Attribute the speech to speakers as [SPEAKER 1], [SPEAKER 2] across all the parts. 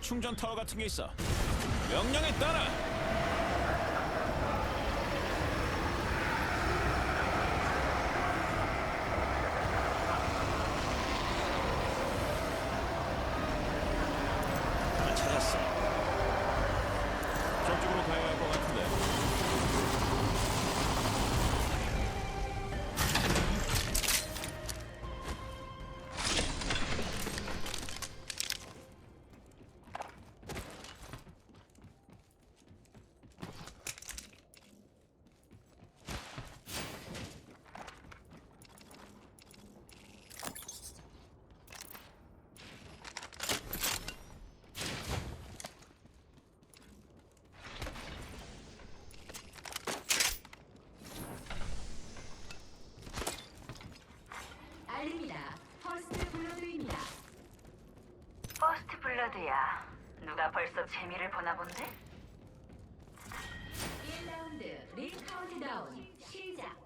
[SPEAKER 1] 충전 타워 같은 게 있어. 명령에 따라.
[SPEAKER 2] 블러드야. 누가 벌써 재미를 보나 본데?
[SPEAKER 3] 1라운드 링 카운트다운 시작.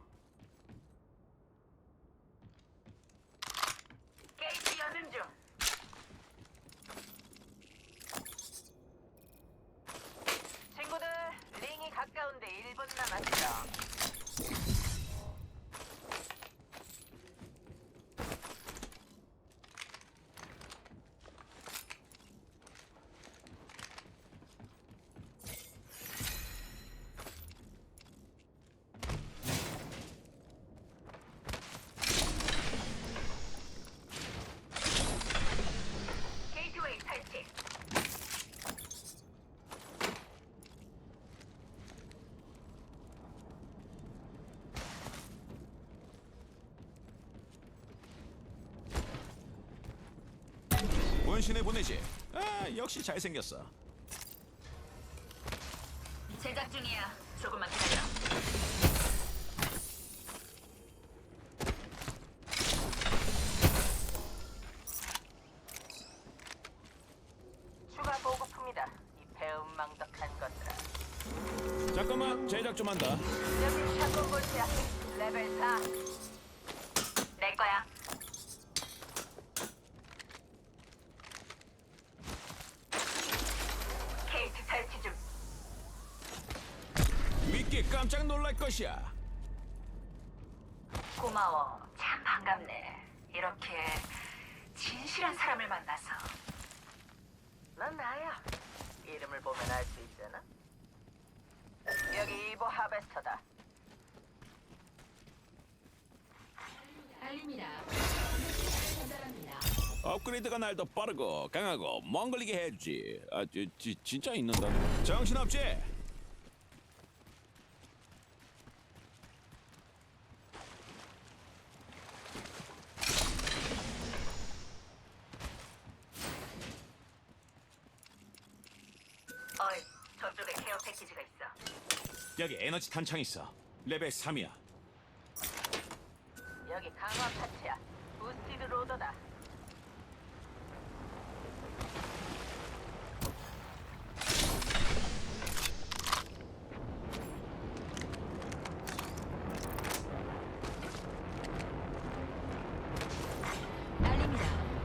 [SPEAKER 2] 게이트 여는 중. 친구들, 링이 가까운데 1분 남았어. 게이트웨이 설치.
[SPEAKER 1] 원신에 보내지. 아, 역시 잘생겼어.
[SPEAKER 2] 제작 중이야. 조금만 기다려. 추가 보급품이다. 이 배은망덕한 것들아.
[SPEAKER 1] 잠깐만, 제작 좀 한다.
[SPEAKER 2] 여기 샷건 볼트야. 레벨 4. 내 거야. 케이트 설치 중.
[SPEAKER 1] 믿기 깜짝 놀랄 것이야.
[SPEAKER 2] 고마워. 참 반갑네. 이렇게 진실한 사람을 만나서. 넌 나야. 이름을 보면 알 수 있잖아. 여기 이보 하베스터다.
[SPEAKER 3] 알립니다. 전달합니다.
[SPEAKER 1] 업그레이드가 날 더 빠르고 강하고 먼 걸리게 해주지. 아, 지, 지, 진짜 있는다. 정신없지?
[SPEAKER 2] 어이, 저쪽에 케어 패키지가 있어.
[SPEAKER 1] 여기 에너지 탄창 있어. 레벨 3이야.
[SPEAKER 2] 여기 강화 파츠야. 부스티드 로더다.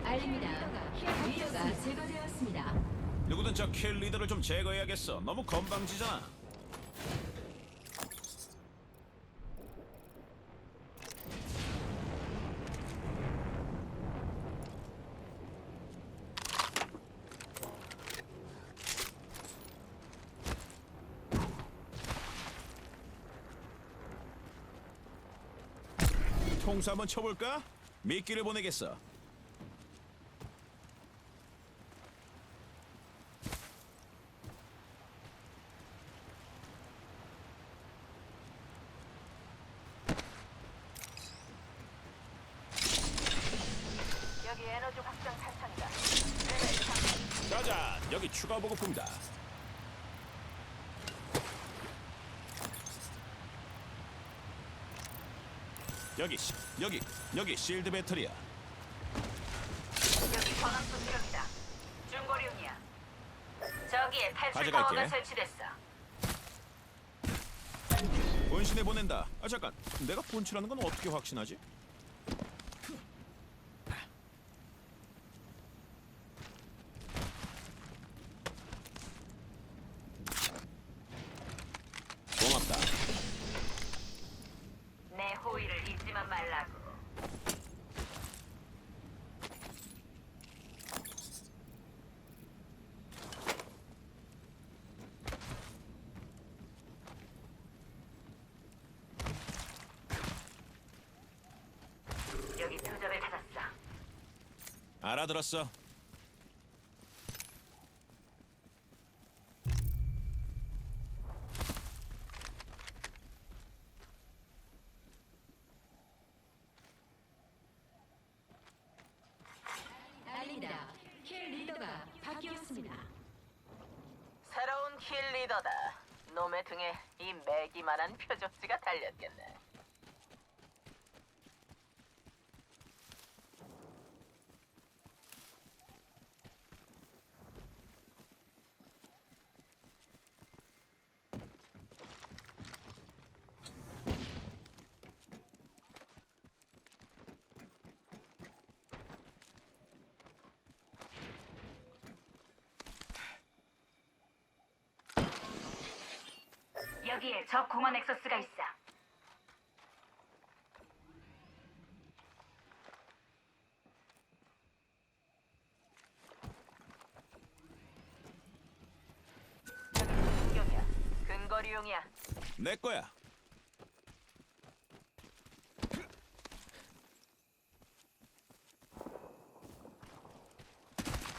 [SPEAKER 3] 알립니다. 리더가 제거되었습니다.
[SPEAKER 1] 누구든 저 킬 리더를 좀 제거해야겠어. 너무 건방지잖아. 통수 한번 쳐볼까? 미끼를 보내겠어.
[SPEAKER 2] 에너지 확장 탄창이다. 레벨 3.
[SPEAKER 1] 짜잔, 여기 추가 보급품이다. 여기 시- 여기 여기 실드 배터리야.
[SPEAKER 2] 여기 전압수 수령이다. 중거리용이야. 저기에 탈출
[SPEAKER 1] 가져갈게.
[SPEAKER 2] 타워가 설치됐어.
[SPEAKER 1] 본신에 보낸다. 아 잠깐, 내가 본치라는 건 어떻게 확신하지? 알아들었어.
[SPEAKER 3] 알립니다. 킬 리더가 바뀌었습니다.
[SPEAKER 2] 새로운 킬 리더다. 놈의 등에 이 매기만한 표적지가 달렸겠네.
[SPEAKER 4] 여기에 저 공원 엑소스가 있어.
[SPEAKER 2] 저기 공격이야. 근거리용이야.
[SPEAKER 1] 내 거야.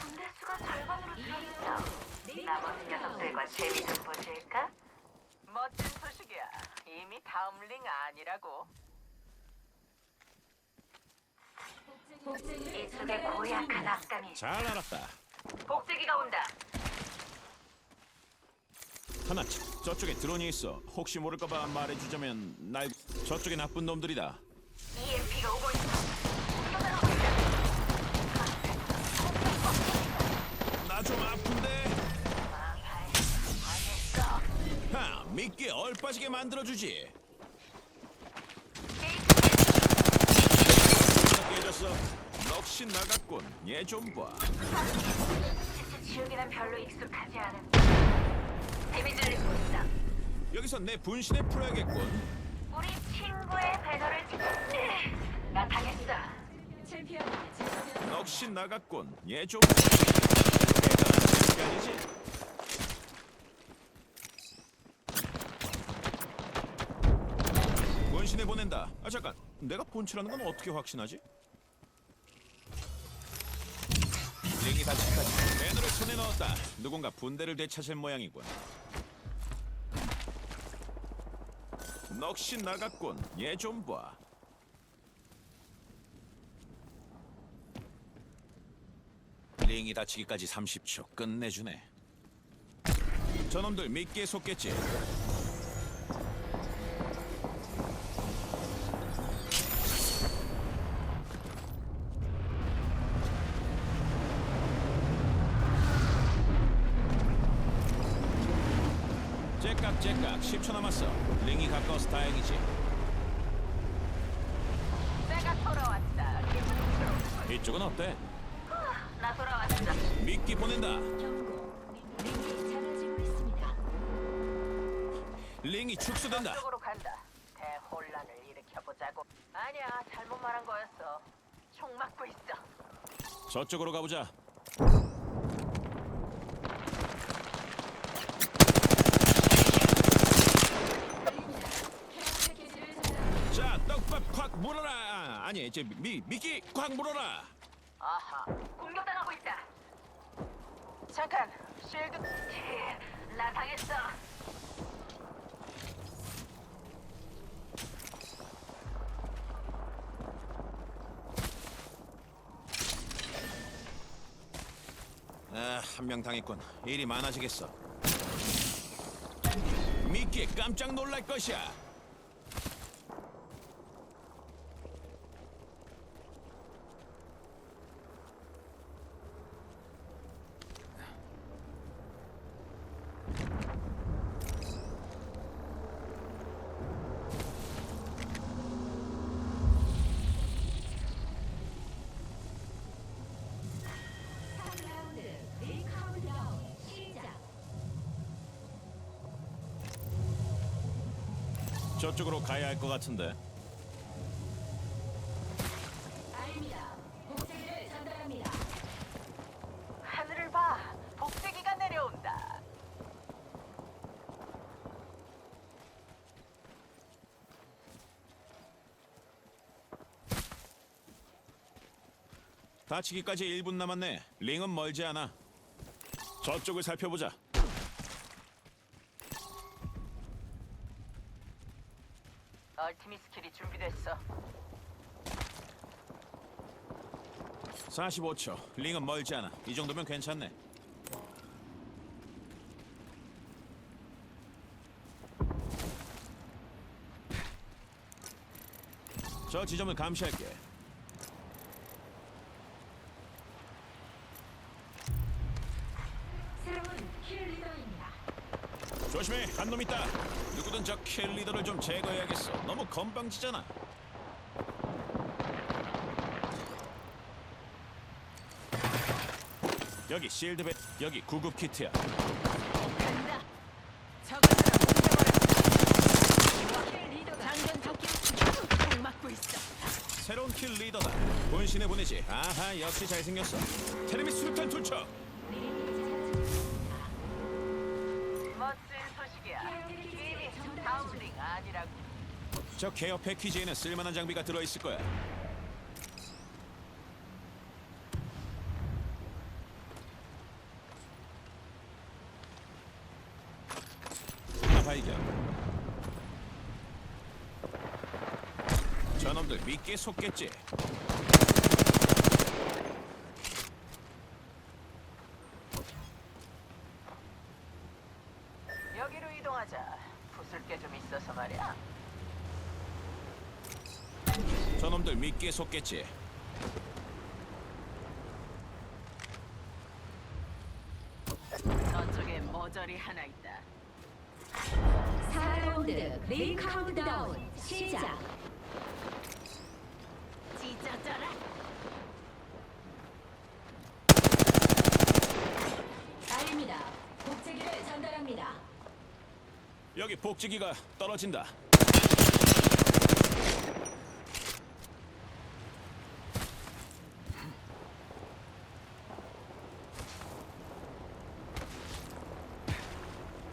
[SPEAKER 4] 군대 수가 절반으로 줄었어. 나머지 녀석들과 재미 좀 보실까?
[SPEAKER 2] 멋진 소식이야. 이미 다음 링 아니라고.
[SPEAKER 3] 복제기를
[SPEAKER 4] 이쪽에 고약한 악당이.
[SPEAKER 1] 잘 알았다.
[SPEAKER 4] 복제기가 온다.
[SPEAKER 1] 하나 차, 저쪽에 드론이 있어. 혹시 모를까봐 말해주자면 날 저쪽에 나쁜 놈들이다.
[SPEAKER 4] EMP가 오고 있어. 있다.
[SPEAKER 1] 나 좀 아픈데.
[SPEAKER 4] 망했어.
[SPEAKER 1] 하, 미끼 얼빠지게 만들어주지. 깨졌어. 넋이 나갔군. 얘 좀 봐.
[SPEAKER 4] 지옥이란 별로 익숙하지 않은. 데미지를 입고 있어.
[SPEAKER 1] 여기서 내 분신에 풀어야겠군.
[SPEAKER 4] 우리 친구의 배너를 찍. 나 당했어.
[SPEAKER 3] 제거되었습니다.
[SPEAKER 1] 넋이 나갔군. 얘 좀. 봐. 아니지. 분신에 보낸다. 아 잠깐. 내가 본치라는 건 어떻게 확신하지? 배너를 손에 넣었다. 누군가 분대를 되찾을 모양이군. 넋이 나갔군. 얘 좀 봐. 링이 닫히기까지 30초 끝내주네. 저놈들 미끼에 속겠지. 이쪽은 어때?
[SPEAKER 2] 나 돌아왔어.
[SPEAKER 1] 미끼 보낸다.
[SPEAKER 3] 경고. 링이 작아지고 있습니다.
[SPEAKER 1] 링이 축소된다.
[SPEAKER 2] 쪽으로 간다. 대혼란을 일으켜보자고. 아니야, 잘못 말한 거였어. 총 맞고 있어.
[SPEAKER 1] 저쪽으로 가보자.
[SPEAKER 3] 패키지를 전달.
[SPEAKER 1] 자, 떡밥 콱 물어라. 아, 아니, 이제 미 미끼 콱 물어라.
[SPEAKER 2] 아하.
[SPEAKER 4] 공격당하고 있다.
[SPEAKER 2] 잠깐. 실드.
[SPEAKER 4] 치, 나 당했어.
[SPEAKER 1] 아, 한 명 당했군. 일이 많아지겠어. 미끼에 깜짝 놀랄 것이야.
[SPEAKER 3] 라운드 링 카운트다운 시작.
[SPEAKER 1] 저쪽으로 가야 할 것 같은데.
[SPEAKER 3] 알립니다. 복제기를 전달합니다.
[SPEAKER 2] 하늘을 봐. 복제기가 내려온다.
[SPEAKER 1] 다치기까지 1분 남았네. 링은 멀지 않아. 저쪽을 살펴보자.
[SPEAKER 2] 얼티미 스킬이 준비됐어.
[SPEAKER 1] 45초. 링은 멀지 않아. 이 정도면 괜찮네. 저 지점을 감시할게.
[SPEAKER 3] 새로운 킬 리더입니다.
[SPEAKER 1] 조심해, 한 놈 있다. 누구든 저 킬 리더를 좀 제거해야겠어. 너무 건방지잖아. 여기 실드백, 여기 구급 키트야.
[SPEAKER 2] 간다. 저것들아 뭉쳐버려. 킬 리더가 장전 적기 총 맞고 있어.
[SPEAKER 1] 새로운 킬 리더다. 본신에 보내지. 아하, 역시 잘생겼어. 테레미 수류탄 투척. 저 케어 패키지에는 쓸만한 장비가 들어있을 거야. 저놈들 믿게 속겠지.
[SPEAKER 2] 여기로 이동하자. 부술 게 좀 있어서 말이야.
[SPEAKER 1] 저놈들 믿게 속겠지.
[SPEAKER 2] 저쪽에 모조리 하나 있다.
[SPEAKER 3] 4라운드 링 카운트다운 시작.
[SPEAKER 2] 찢어져라.
[SPEAKER 3] 알립니다. 복제기를 전달합니다.
[SPEAKER 1] 여기 복지기가 떨어진다.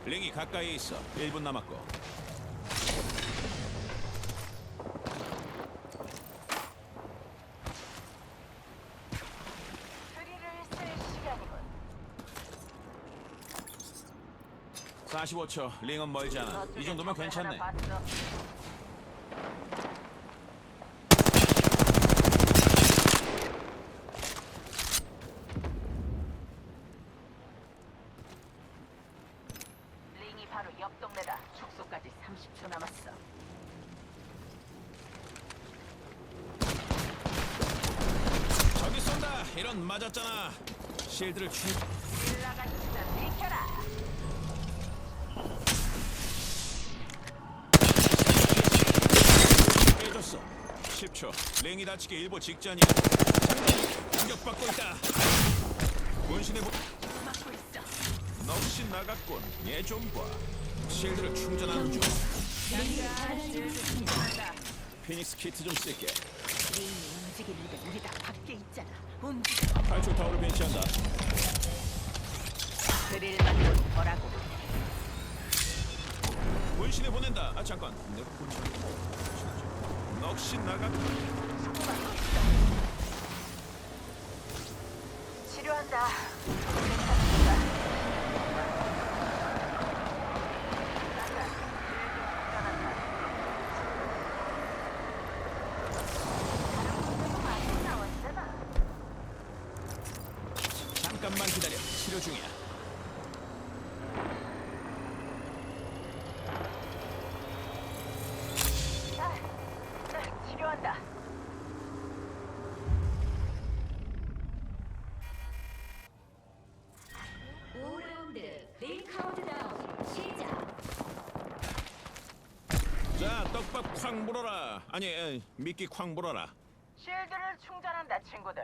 [SPEAKER 1] 링이 가까이에 있어. 1분 남았고.
[SPEAKER 2] 드릴을 쓸 시간이군.
[SPEAKER 1] 45초. 링은 멀지 않아. 이 정도면 괜찮네.
[SPEAKER 2] 하나 봤어. 링이 바로 옆 동네다. 축소까지 30초 남았어.
[SPEAKER 1] 저기 쏜다. 이런 맞았잖아. 실드를 충. 10초. 랭이 다치기 일보 직전이야. 공격받고 있다. 본신의 보... 넋이 나갔군. 얘 좀 봐. 실드를 충전하는 중. 피닉스 키트 좀 쓸게.
[SPEAKER 2] 링이 움직이는 데 우리 다 밖에 있잖아. 움직여.
[SPEAKER 1] 8초 타워를 배치한다.
[SPEAKER 2] 드릴만 좀 보라고.
[SPEAKER 1] 본신에 보낸다. 아 잠깐. 내 본신. 넋이 나갔군.
[SPEAKER 2] 치료한다.
[SPEAKER 1] 잠깐만 기다려. 치료 중이야.
[SPEAKER 2] 치료한다.
[SPEAKER 3] 오라운드링 카운트다운 시작.
[SPEAKER 1] 자, 콱 물어라. 아니, 에, 미끼 콱 물어라.
[SPEAKER 2] 쉴드를 충전한다, 친구들.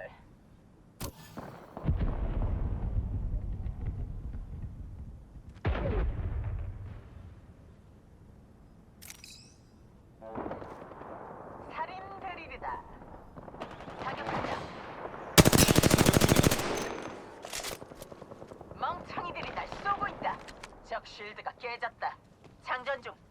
[SPEAKER 2] 적 쉴드가 깨졌다. 장전 중.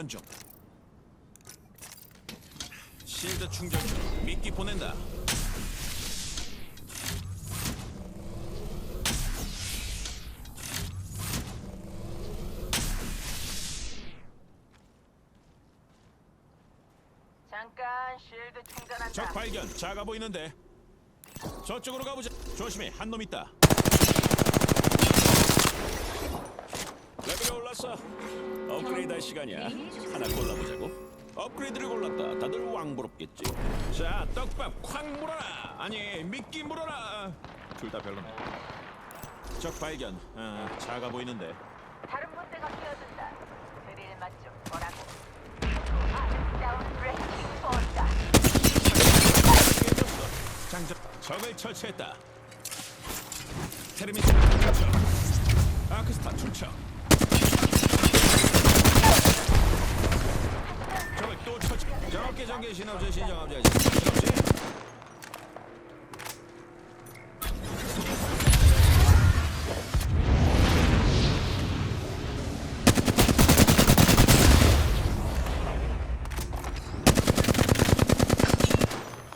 [SPEAKER 1] 장전 중. 실드 충전 중. 미끼 보낸다.
[SPEAKER 2] 잠깐 실드 충전한다.
[SPEAKER 1] 적 발견. 작아 보이는데. 저쪽으로 가보자. 조심해. 한 놈 있다. 레벨이 올랐어. 업그레이드 할 시간이야. 하나 골라보자고. 업그레이드를 골랐다. 다들 왕부럽겠지. 자, 떡밥 콱 물어라. 아니, 미끼 물어라. 둘 다 별로네. 적 발견. 아, 작아 보이는데.
[SPEAKER 2] 다른 본대가 끼어든다. 드릴 맛좀 보라고.
[SPEAKER 1] 깨졌어. 장전. 적을 처치했다. 테르미스 투척. 아크스타 투척. 적을 또처 정확히 전개 신업체 신정합자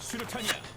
[SPEAKER 1] 수류탄이야.